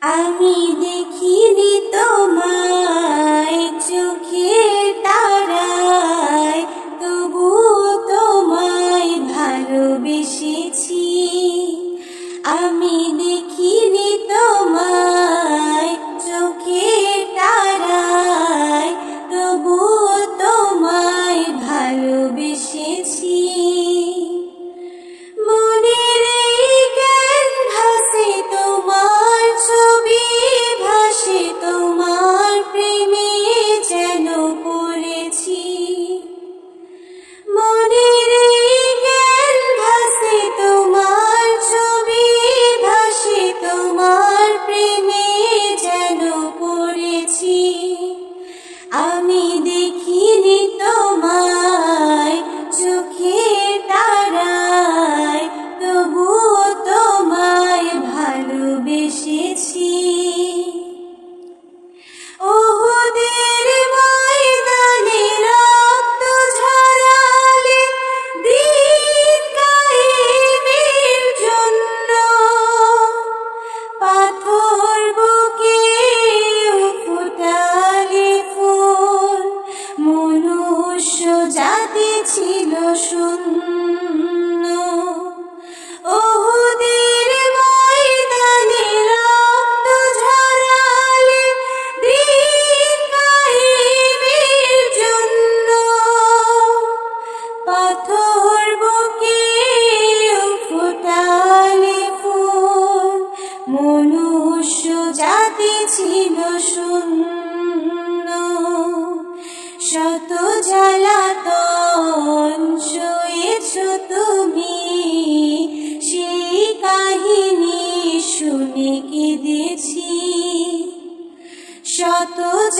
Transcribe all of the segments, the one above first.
আমি দেখিনি তোমায় চোখে তারায়। তবু তোমায় ভালোবেসেছি। আমি দেখিনি তোমায় চোখে প্রেমে 春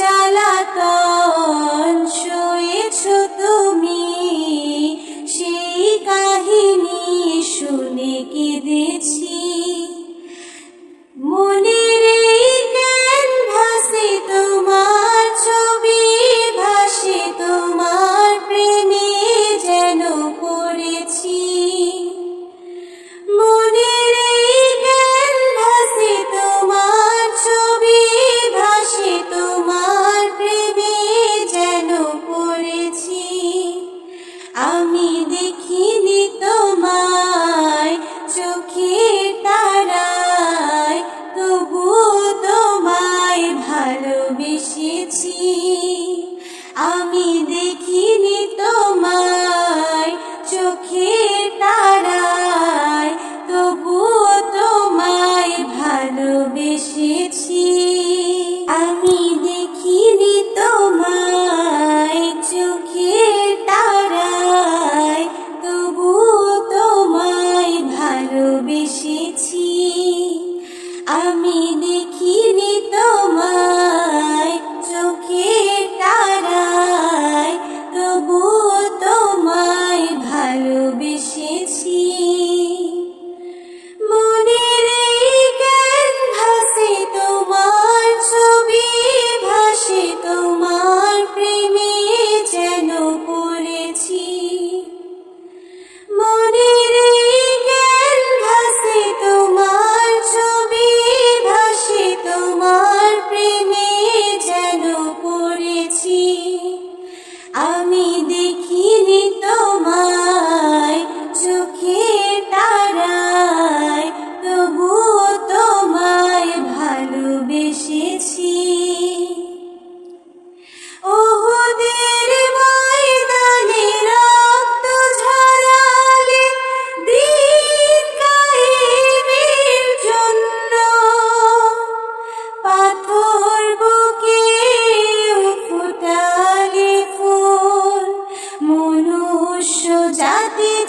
la আমি দেখিনি তোমায়, চোখে তারায়, তবুও তোমায় ভালোবেসেছি। আমি দেখিনি তোমায়, চোখে তারায়, তবুও তোমায় ভালোবেসেছি। আমি দেখিনি তোমায় বেসেছি।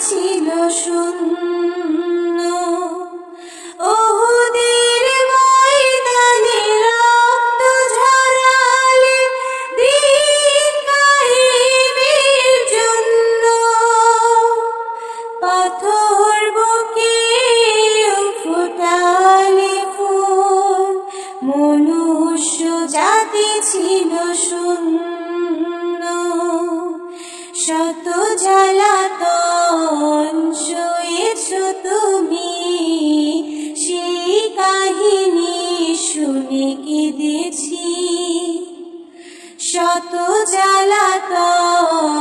ছিল সুন্দর। কেঁদেছি শত জ্বালাতন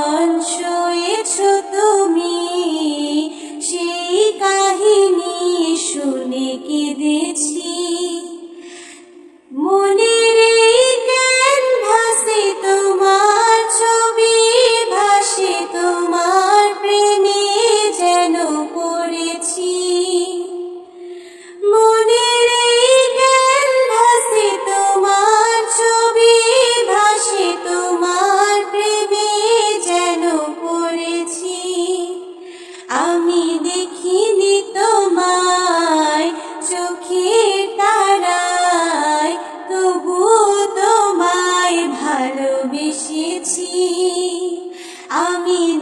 আমি